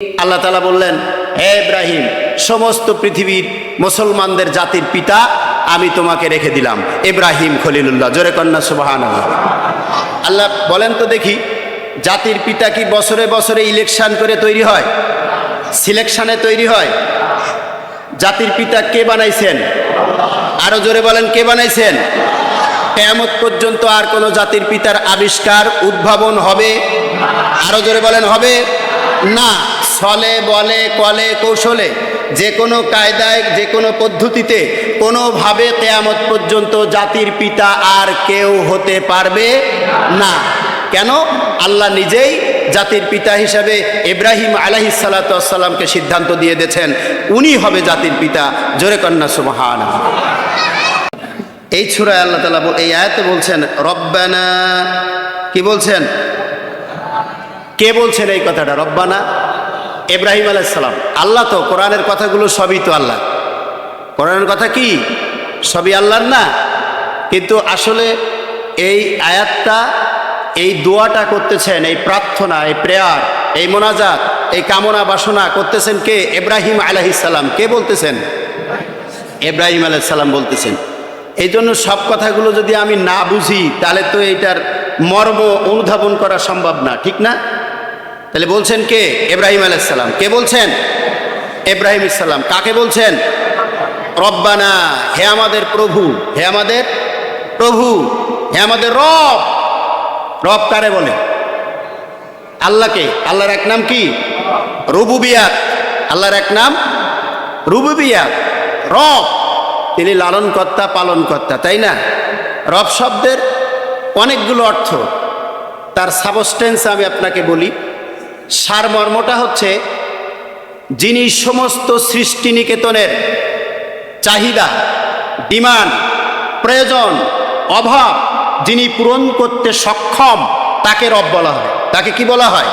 আল্লাহ তালা বললেন, হে ইব্রাহিম, সমস্ত পৃথিবীর মুসলমানদের জাতির পিতা আমি তোমাকে রেখে দিলাম। ইব্রাহিম খলিলুল্লাহ। জোরে কন্যা সুবাহান আল্লাহ বলেন তো দেখি, জাতির পিতা কি বছরে বছরে ইলেকশন করে তৈরি হয়? সিলেকশনে তৈরি হয়? জাতির পিতা কে বানাইছেন? আরও জোরে বলেন, কে বানাইছেন? কেয়ামত পর্যন্ত আর কোনো জাতির পিতার আবিষ্কার, উদ্ভাবন হবে? আরও জোরে বলেন, হবে? না। ছলে, বলে, কলে, কৌশলে যে কোনো কায়দায়, যে কোনো পদ্ধতিতে কোনোভাবে কেয়ামত পর্যন্ত জাতির পিতা আর কেউ হতে পারবে না। কেন? আল্লাহ নিজেই জাতির পিতা হিসাবে ইব্রাহিম আলাহি সাল্লাতামকে সিদ্ধান্ত দিয়ে দিয়েছেন, উনি হবে জাতির পিতা। জোরে কন্যা সুমহান এই ছুরায় আল্লাহ তালা এই আয়াতে বলছেন, রব্বানা কি বলছেন? কে বলছেন এই কথাটা? রব্বানা ইব্রাহিম আলাইসালাম আল্লাহ তো কোরআনের কথাগুলো সবই তো আল্লাহ। কোরআনের কথা কি? সবই আল্লাহর না? কিন্তু আসলে এই আয়াতটা, এই দোয়াটা করতেছেন, এই প্রার্থনা, এই প্রেয়ার, এই মোনাজাত, এই কামনা বাসনা করতেছেন কে? ইব্রাহিম আলাইসাল্লাম কে বলতেছেন? ইব্রাহিম আলাইসাল্লাম বলতেছেন। এই জন্য সব কথাগুলো যদি আমি না বুঝি, তাহলে তো এইটার মর্ম অনুধাবন করা সম্ভব না, ঠিক না? তাহলে বলছেন কে? ইব্রাহিম আলাইসাল্লাম কে বলছেন? ইব্রাহিম ইসাল্লাম কাকে বলছেন? রব্বানা, হে আমাদের প্রভু। হে আমাদের প্রভু। হে আমাদের রব। রব কারে বলে? আল্লাহকে। আল্লাহর এক নাম কি? রুবুবিয়াত। আল্লাহর এক নাম রুবুবিয়াত। রব। তিনি লালনকর্তা, পালনকর্তা, তাই না? রব শব্দের অনেকগুলো অর্থ। তার সাবস্টেন্স আমি আপনাকে বলি। সারমর্মটা হচ্ছে যিনি সমস্ত সৃষ্টি নিকেতনের চাহিদা, ডিমান্ড, প্রয়োজন, অভাব যিনি পূরণ করতে সক্ষম, তাকে রব বলা হয়। তাকে কি বলা হয়?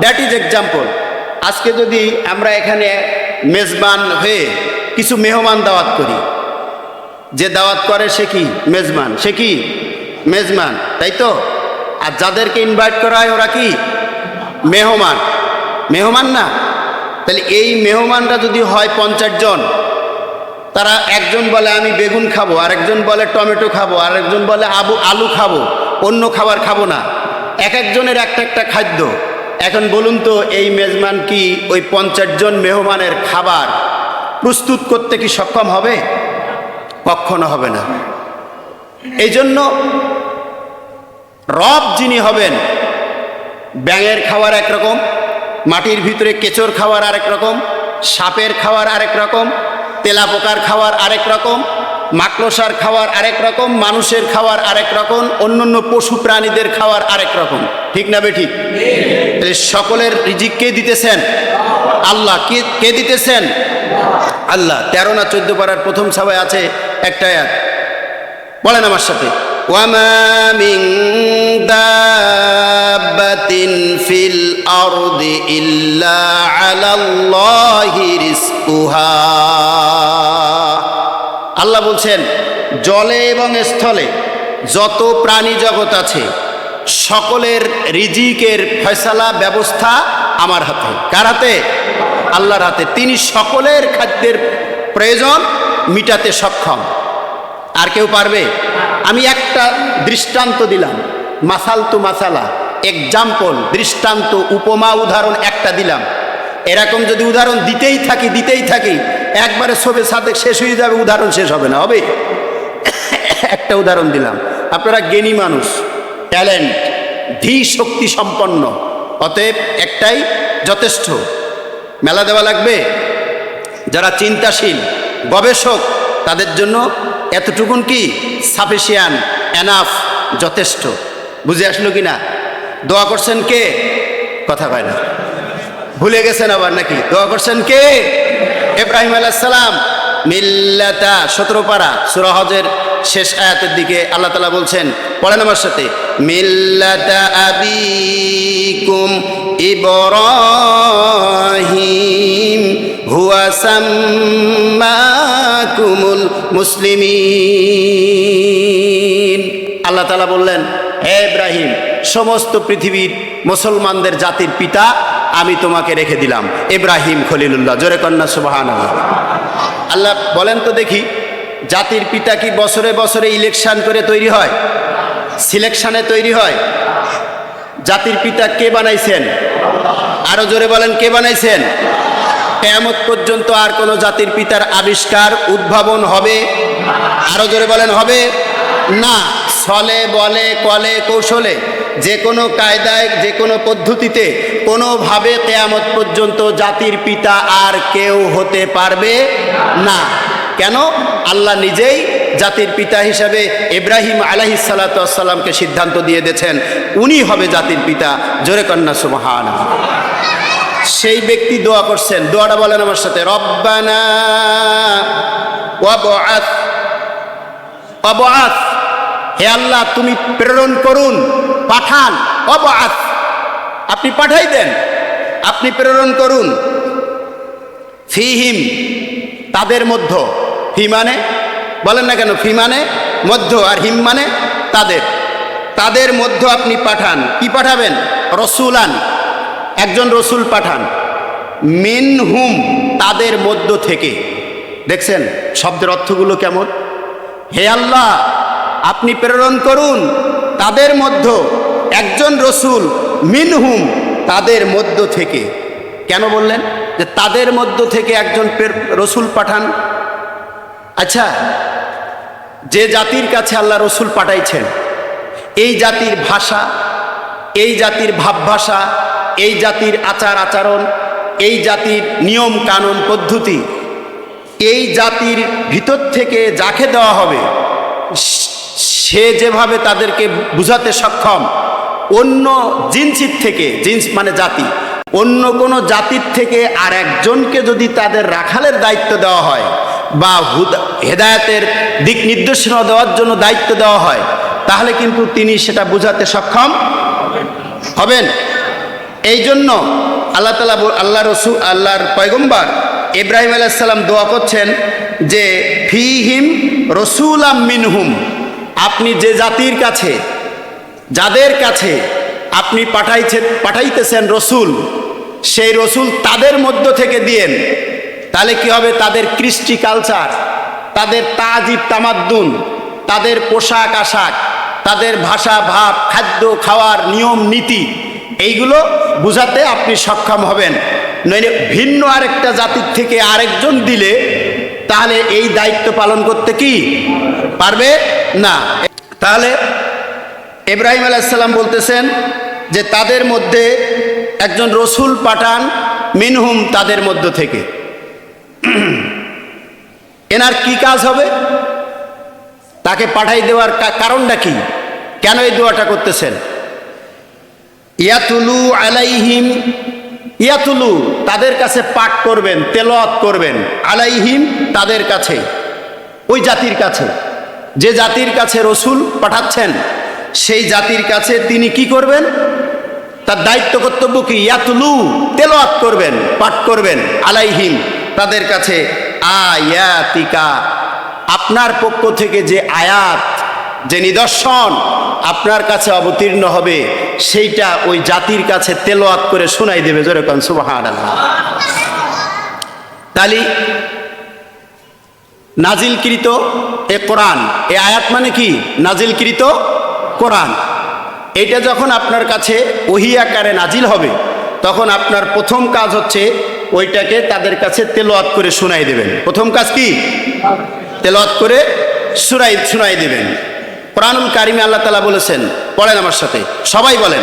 দ্যাট ইজ এক্সাম্পল আজকে যদি আমরা এখানে মেজবান হয়ে কিছু মেহমান দাওয়াত করি, যে দাওয়াত করে সে কি? মেজবান। সে কি? মেজবান। তাই তো? আর যাদেরকে ইনভাইট করা হয় ওরা কি? মেহমান। মেহমান না? তাহলে এই মেহমানরা যদি হয় পঞ্চাশ জন, তারা একজন বলে আমি বেগুন খাব, আরেকজন বলে টমেটো খাব, আরেকজন বলে আবু, আলু খাব, অন্য খাবার খাব না। এক একজনের একটা একটা খাদ্য। এখন বলুন তো, এই মেজমান কি ওই পঞ্চাশ জন মেহমানের খাবার প্রস্তুত করতে কি সক্ষম হবে? কখনো হবে না। এই জন্য রব যিনি হবেন ব্যাঙের খাবার একরকম মাটির ভিতরে কেচোর খাবার আরেক রকম, সাপের খাবার আরেক রকম, তেলাপোকার খাওয়ার আরেক রকম, মাকড়সার খাওয়ার আরেক রকম, মানুষের খাবার আরেক রকম, অন্যান্য পশু প্রাণীদের খাবার আরেক রকম। ঠিক না বে ঠিক তাহলে সকলের রিজিক কে দিতেছেন? আল্লাহ। কে কে দিতেছেন? আল্লাহ। তেরো না চোদ্দ পাড়ার প্রথম সবাই আছে একটা বলেন আমার সাথে। ওয়ামা মিন দাব্বাতিন ফিল আরদি ইল্লা আলাল্লাহি রিজকুহা আল্লাহ বলছেন, জলে এবং স্থলে যত প্রাণী জগৎ আছে, সকলের রিজিকের ফয়সালা ব্যবস্থা আমার হাতে। কার হাতে? আল্লাহর হাতে। তিনি সকলের খাদ্যের প্রয়োজন মিটাতে সক্ষম। আর কেউ পারবে? আমি একটা দৃষ্টান্ত দিলাম। মাসাল তু মাসালা এক্সাম্পল দৃষ্টান্ত, উপমা, উদাহরণ একটা দিলাম। এরকম যদি উদাহরণ দিতেই থাকি দিতেই থাকি, একবারে সবে সাথে শেষ হয়ে যাবে, উদাহরণ শেষ হবে না, হবে? একটা উদাহরণ দিলাম। আপনারা জ্ঞানী মানুষ ট্যালেন্ট ধী শক্তি সম্পন্ন, অতএব একটাই যথেষ্ট। মেলা দেওয়া লাগবে? যারা চিন্তাশীল, গবেষক, তাদের জন্য এতটুকুন কি? সাফিসিয়ান এনাফ যথেষ্ট। বুঝে আসলো কি না দোয়া করছেন কে? কথা কয় না। ভুলে গেছেন আবার নাকি? দোয়া করছেন কে? ইব্রাহিম আলাইসালাম মিল্লাতা, সতেরো পারা সুরহজের শেষ আয়াতের দিকে আল্লাহ তালা বলছেন, পড়েন আমার সাথে। মিল্লাতা আবিকুম ইব্রাহিম, হুয়া সাম্মাকুমুল মুসলিমিন। আল্লাহ তালা বললেন, হে ইব্রাহিম, সমস্ত পৃথিবীর মুসলমানদের জাতির পিতা আমি তোমাকে রেখে দিলাম। ইব্রাহিম খলিলুল্লাহ। জোরে কন্যা সুবাহান আল্লাহ বলেন তো দেখি, জাতির পিতা কি বছরে বছরে ইলেকশন করে তৈরি হয়? সিলেকশনে তৈরি হয়। জাতির পিতা কে বানাইছেন? আরও জোরে বলেন, কে বানাইছেন? কেয়ামত পর্যন্ত আর কোনো জাতির পিতার আবিষ্কার উদ্ভাবন হবে? আরও জোরে বলেন, হবে? না। ছলে, বলে, কলে, কৌশলে যে কোনো কায়দায় যে কোনো পদ্ধতিতে, কোনোভাবে কেয়ামত পর্যন্ত জাতির পিতা আর কেউ হতে পারবে না। কেন? আল্লাহ নিজেই জাতির পিতা হিসাবে ইব্রাহিম আলাহি সাল্লাতামকে সিদ্ধান্ত দিয়ে দিয়েছেন, উনি হবে জাতির পিতা। জোরে কন্যা সুমহান সেই ব্যক্তি দোয়া করছেন। দোয়াটা বলেন আমার সাথে, রব্বানা হে আল্লাহ, তুমি প্রেরণ করুন, পাঠান। অবআথ আপনি পাঠাই দেন, আপনি প্রেরণ করুন। ফিহিম, তাদের মধ্য। ফি মানে? বলেন না কেন, ফি মানে? মধ্য, আর হিম মানে? তাদের। তাদের মধ্য আপনি পাঠান। কি পাঠাবেন? রসুলান। একজন রসুল পাঠান মিন হুম তাদের মধ্য থেকে। দেখছেন, শব্দের অর্থগুলো কেমন? হে আল্লাহ, আপনি প্রেরণ করুন তাদের মধ্য, একজন রসুল মিনহুম তাদের মধ্য থেকে। কেন বললেন? যে তাদের মধ্য থেকে একজন রসুল পাঠান। আচ্ছা যে জাতির কাছে আল্লাহ রসুল পাঠাইছেন, এই জাতির ভাষা, এই জাতির ভাবভাষা এই জাতির আচার আচরণ, এই জাতির নিয়ম কানুন পদ্ধতি, এই জাতির ভিতর থেকে যাকে দেওয়া হবে, সে যেভাবে তাদেরকে বুঝাতে সক্ষম, অন্য জিন্সির থেকে, জিন্স মানে জাতি, অন্য কোনো জাতির থেকে আর একজনকে যদি তাদের রাখালের দায়িত্ব দেওয়া হয়, বা হুদা- হেদায়েতের দিক নির্দেশনা দেওয়ার জন্য দায়িত্ব দেওয়া হয়, তাহলে কিন্তু তিনি সেটা বুঝাতে সক্ষম হবেন। এই জন্য আল্লাহ তালা আল্লাহ রসুল আল্লাহর পয়গম্বর ইব্রাহিম আলাইসাল্লাম দোয়া করছেন যে, ফিহিম রসুলাম মিনহুম, আপনি যে জাতির কাছে, যাদের কাছে আপনি পাঠাইছে পাঠাইতেছেন রসুল, সেই রসুল তাদের মধ্য থেকে দিয়েন। তাহলে কি হবে? তাদের কৃষ্টি কালচার, তাদের তাজিব তামাদ্দুন, তাদের পোশাক আশাক, তাদের ভাষা ভাব, খাদ্য খাওয়ার নিয়ম নীতি এইগুলো বুঝাতে আপনি সক্ষম হবেন। নইলে ভিন্ন আরেকটা জাতির থেকে আরেকজন দিলে তাহলে এই দায়িত্ব পালন করতে কি? পারবে? না। তাহলে ইব্রাহিম আলাইসাল্লাম বলতেছেন যে তাদের মধ্যে একজন রসুল পাঠান, মিনহুম তাদের মধ্য থেকে। এনার কি কাজ হবে? তাকে পাঠাই দেওয়ার কারণটা কি? কেন এই দোয়াটা করতেছেন? ইয়াতুলু আলাইহিম, ইয়াতুলু, তাদের কাছে পাঠ করবেন, তেলাওয়াত করবেন। আলাইহিম, তাদের কাছে, ওই জাতির কাছে। যে জাতির কাছে রসুল পাঠাচ্ছেন, সেই জাতির কাছে তিনি কি করবেন? তার দায়িত্ব কর্তব্য কি? ইয়াতুলু, তেলাওয়াত করবেন, পাঠ করবেন। আলাইহিম, তাদের কাছে আয়াতিকা। আপনার পক্ষ থেকে যে আয়াত যে নিদর্শন আপনার কাছে অবতীর্ণ হবে, সেইটা ওই জাতির কাছে তেলোয়াত করে শোনাই দেবে যেরকম সুবাহান তালি নাজিলকৃত এ কোরআন, এ আয়াত মানে কি? নাজিলকৃত কোরআন। এটা যখন আপনার কাছে ওহি আকারে নাজিল হবে, তখন আপনার প্রথম কাজ হচ্ছে ওইটাকে তাদের কাছে তেলোয়াত করে শোনাই দেবেন। প্রথম কাজ কি? তেলাওয়াত করে শুনাই শুনাই দেবেন। কোরআনুল কারিমে আল্লাহ তালা বলেছেন পড়েন আমার সাথে, সবাই বলেন,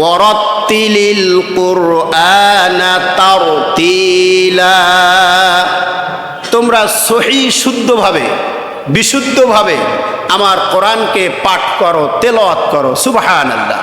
ওয়ারাত্তিলিল কুরআনা তারতিলা। তোমরা সহি শুদ্ধভাবে, বিশুদ্ধভাবে আমার কোরআনকে পাঠ করো, তেলওয়াত করো, সুবহানাল্লাহ।